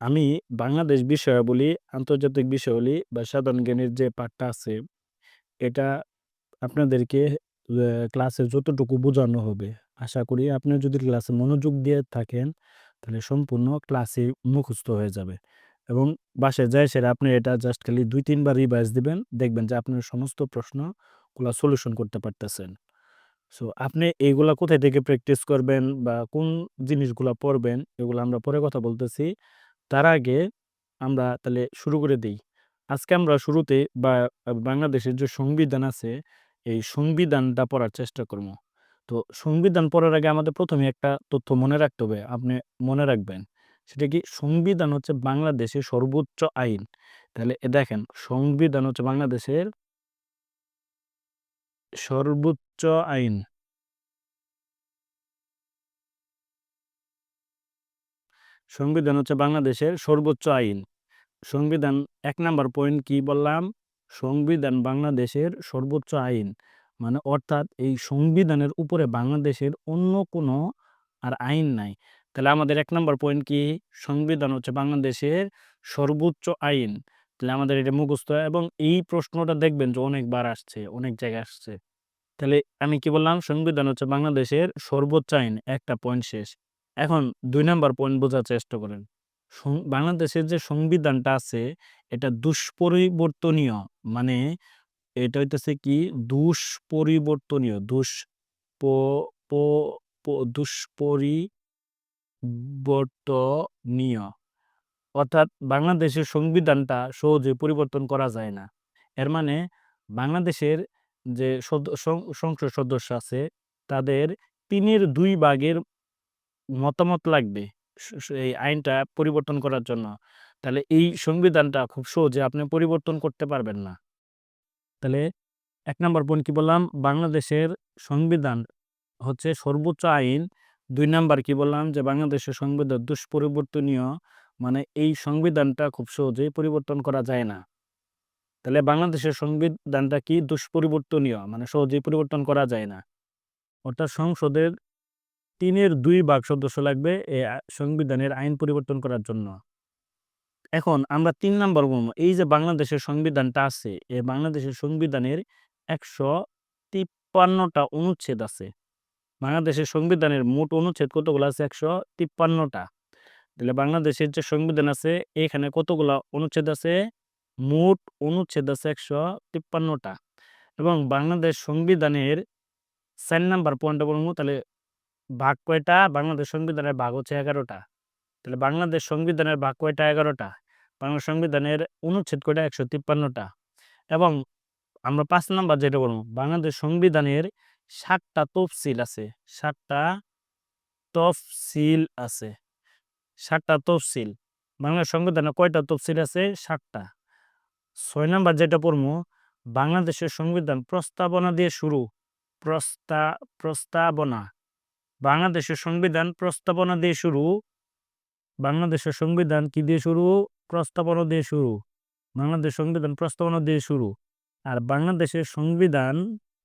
আমি বাংলাদেশ বিষয়াবলী, আন্তর্জাতিক বিষয়াবলী বা সাধারণ জ্ঞানের যে পাঠটা আছে, এটা আপনাদেরকে ক্লাসে যতটুকু বোঝানো হবে, আশা করি আপনি যদি ক্লাসে মনোযোগ দিয়ে থাকেন, তাহলে সম্পূর্ণ ক্লাসই মুখস্থ হয়ে যাবে। এবং বাসায় যায়া সেরা আপনি এটা জাস্ট খালি ২-৩ বার রিভাইজ দিবেন। দেখবেন যে আপনার সমস্ত প্রশ্নগুলা সলিউশন করতে পারতেছেন। সো আপনি এইগুলা কোথায় থেকে প্র্যাকটিস করবেন বা কোন জিনিসগুলা পড়বেন, এগুলা আমরা পরে কথা বলতেছি। তার আগে আমরা তাহলে শুরু করে দিই আজকে আমরা শুরুতে বা বাংলাদেশের যে সংবিধান আছে, এই সংবিধানটা পড়ার চেষ্টা করব। তো সংবিধান পড়ার আগে আমাদের প্রথমে একটা তথ্য মনে রাখতে হবে। আপনি মনে রাখবেন। সেটা কি? সংবিধান হচ্ছে বাংলাদেশের সর্বোচ্চ আইন। তাহলে এ দেখেন সংবিধান হচ্ছে বাংলাদেশের সর্বোচ্চ আইন। সংবিধান হচ্ছে বাংলাদেশের সর্বোচ্চ আইন। সংবিধান এক নাম্বার পয়েন্ট কি বললাম? সংবিধান বাংলাদেশের সর্বোচ্চ আইন। মানে অর্থাৎ এই সংবিধানের উপরে বাংলাদেশের অন্য কোনো আর আইন নাই। তাহলে আমাদের এক নাম্বার পয়েন্ট কি? সংবিধান হচ্ছে বাংলাদেশের সর্বোচ্চ আইন। তাহলে আমাদের এটা মুখস্থ এবং এই প্রশ্নটা দেখবেন যে অনেকবার আসছে, অনেক জায়গায় আসছে। তাহলে আমি কি বললাম? সংবিধান হচ্ছে বাংলাদেশের সর্বোচ্চ আইন। একটা পয়েন্ট শেষ। এখন দুই নাম্বার পয়েন্ট বোঝার চেষ্টা করেন। বাংলাদেশের যে সংবিধানটা আছে, এটা দুষ্পরিবর্তনীয়। মানে এটা হইতেছে কি? দুষ্পরিবর্তনীয়। দুষ দুষ্পরিবর্তনীয়। অর্থাৎ বাংলাদেশের সংবিধানটা সহজে পরিবর্তন করা যায় না। এর মানে বাংলাদেশের যে সংসদ সদস্য আছে, তাদের ৩ এর ২ ভাগের মতামত লাগবে এই আইনটা পরিবর্তন করার জন্য। তাহলে এই সংবিধানটা খুব সহজে আপনি পরিবর্তন করতে পারবেন না। তাহলে ১ নাম্বার পয়েন্ট কি বললাম? বাংলাদেশের সংবিধান হচ্ছে সর্বোচ্চ আইন। ২ নাম্বার কি বললাম? যে বাংলাদেশের সংবিধান দুষ্পরিবর্তনীয়। মানে এই সংবিধানটা খুব সহজেই পরিবর্তন করা যায় না। তাহলে বাংলাদেশের সংবিধানটা কি? দুষ্পরিবর্তনীয়। মানে সহজেই পরিবর্তন করা যায় না। অর্থাৎ সংসদের ৩ এর ২ ভাগ সদস্য লাগবে এই সংবিধানের আইন পরিবর্তন করার জন্য। এখন আমরা তিন নাম্বার বলব, এই যে বাংলাদেশের সংবিধানটা আছে, এই বাংলাদেশের সংবিধানের একশো তিপ্পান্নটা অনুচ্ছেদ আছে। বাংলাদেশের সংবিধানের মোট অনুচ্ছেদ কতগুলা আছে? একশো তিপ্পান্নটা তাহলে বাংলাদেশের যে সংবিধান আছে, এখানে কতগুলা অনুচ্ছেদ আছে? মোট অনুচ্ছেদ আছে একশো তিপ্পান্নটা এবং বাংলাদেশ সংবিধানের ৪ নাম্বার পয়েন্টটা বলব, তাহলে ভাগ কয়টা? বাংলাদেশ সংবিধানের ভাগ হচ্ছে এগারোটা তাহলে বাংলাদেশ সংবিধানের ভাগ কয়টা? ১১ টা। বাংলা সংবিধানের অনুচ্ছেদ কয়টা? একশো তিপ্পান্নটা এবং আমরা পাঁচ নাম্বার যেটা বলব, বাংলাদেশ সংবিধানের ৭ টা তফসিল আছে। ৭ টা তফসিল আছে। ৭ টা তফসিল। বাংলা সংবিধানে কয়টা তফসিল আছে? ৭ ছয় ৬ নাম্বার যেটা পড়ব, বাংলাদেশের সংবিধান প্রস্তাবনা দিয়ে শুরু। প্রস্তা প্রস্তাবনা। বাংলাদেশের সংবিধান প্রস্তাবনা দিয়ে শুরু। বাংলাদেশের সংবিধান কি দিয়ে শুরু? প্রস্তাবনা দিয়ে শুরু। বাংলাদেশ সংবিধান প্রস্তাবনা দিয়ে শুরু। আর বাংলাদেশের সংবিধান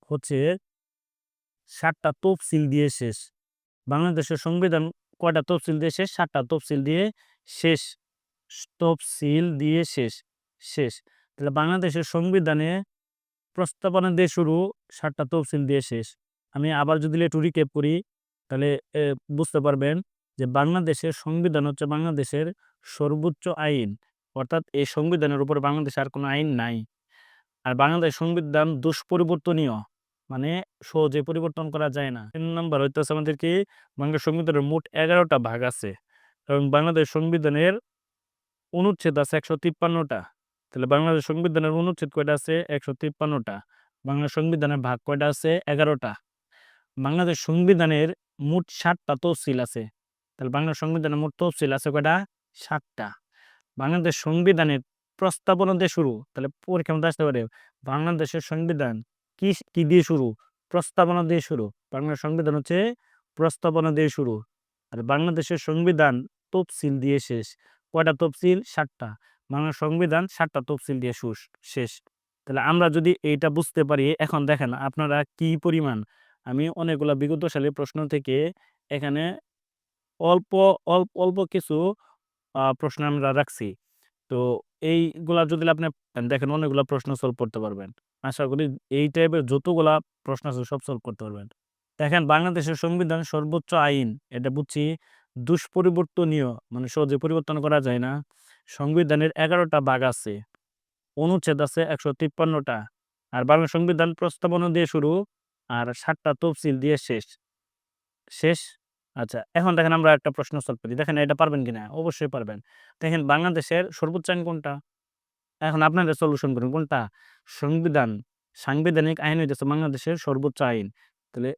হচ্ছে ৭ টা তফসিল দিয়ে শেষ। বাংলাদেশের সংবিধান কয়টা তফসিল দিয়ে শেষ? ৭ টা তফসিল দিয়ে শেষ। তফসিল দিয়ে শেষ, শেষ। তাহলে বাংলাদেশের সংবিধানে প্রস্তাবনা দিয়ে শুরু, ৭ টা তফসিল দিয়ে শেষ। আমি আবার যদি একটু রিক্যাপ করি, তাহলে বুঝতে পারবেন যে বাংলাদেশের সংবিধান হচ্ছে বাংলাদেশের সর্বোচ্চ আইন। অর্থাৎ এই সংবিধানের উপর বাংলাদেশে আর কোনো আইন নাই। আর বাংলাদেশ সংবিধান দুষ্পরিবর্তনীয়। মানে সহজে পরিবর্তন করা যায় না। ৩ নাম্বার হইতেছে আমাদের কি? বাংলাদেশ সংবিধানের মোট এগারোটা ভাগ আছে। এবং বাংলাদেশ সংবিধানের অনুচ্ছেদ আছে একশো তিপ্পান্নটা তাহলে বাংলাদেশ সংবিধানের অনুচ্ছেদ কয়টা আছে? একশো তিপ্পান্নটা বাংলা সংবিধানের ভাগ কয়টা আছে? ১১ টা। বাংলাদেশ সংবিধানের মোট ৭ টা তফসিল আছে। তাহলে বাংলা সংবিধানের মোট তফসিল আছে কয়টা? ৭ টা। বাংলাদেশ সংবিধানের প্রস্তাবনা দিয়ে শুরু। তাহলে পরীক্ষার মধ্যে আসতে পারে, বাংলাদেশের সংবিধান কি কি দিয়ে শুরু? প্রস্তাবনা দিয়ে শুরু। বাংলার সংবিধান হচ্ছে প্রস্তাবনা দিয়ে শুরু। আর বাংলাদেশের সংবিধান তফসিল দিয়ে শেষ। কয়টা তফসিল? ৭ টা। বাংলার সংবিধান ৭ টা তফসিল দিয়ে শেষ। তাহলে আমরা যদি এইটা বুঝতে পারি, এখন দেখেন আপনারা কি পরিমাণ আমি অনেকগুলা বিগত সালের প্রশ্ন থেকে এখানে অল্প অল্প অল্প কিছু প্রশ্ন আমরা রাখছি। তো এইগুলা যদি আপনি দেখেন, অনেকগুলা প্রশ্ন সলভ করতে পারবেন। আশা করি এই টাইপের যতগুলা প্রশ্ন আছে সব সলভ করতে পারবেন। দেখেন, বাংলাদেশের সংবিধান সর্বোচ্চ আইন, এটা বুঝছি দুষ্পরিবর্তনীয় মানে সহজে পরিবর্তন করা যায় না। সংবিধানের ১১ টা ভাগ আছে। অনুচ্ছেদ আছে একশো তিপ্পান্নটা আর বাংলা সংবিধান প্রস্তাবনা দিয়ে শুরু আর ৭ টা তফসিল দিয়ে শেষ। শেষ? আচ্ছা এখন দেখেন আমরা একটা প্রশ্ন সলভ করি। দেখেন এটা পারবেন কিনা? অবশ্যই পারবেন। দেখেন বাংলাদেশের সর্বোচ্চ আইন কোনটা? এখন আপনারা সলিউশন করুন, কোনটা? সংবিধান। সাংবিধানিক আইন হইতেছে বাংলাদেশের সর্বোচ্চ আইন। তাহলে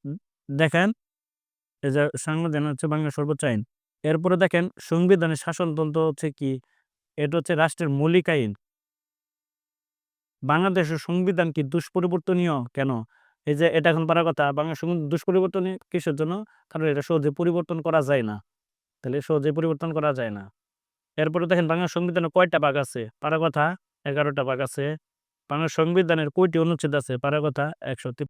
দেখেন, এই যে সংবিধান হচ্ছে বাংলার সর্বোচ্চ আইন। এরপরে দেখেন, সংবিধানের শাসনতন্ত্র হচ্ছে কি? এটা হচ্ছে রাষ্ট্রের মৌলিক আইন। বাংলাদেশের সংবিধান কি দুষ্পরিবর্তনীয়? কেন? এই যে এটা এখন পারার কথা, বাংলাদেশ দুষ্পরিবর্তন কিসের জন্য? কারণ এটা সহজে পরিবর্তন করা যায় না। তাহলে সহজে পরিবর্তন করা যায় না। এরপরে দেখেন বাংলা সংবিধানে কয়টা ভাগ আছে? পারা কথা ১১ টা ভাগ আছে। বাংলা সংবিধানের কয়টি অনুচ্ছেদ আছে? পারা কথা ১৫৩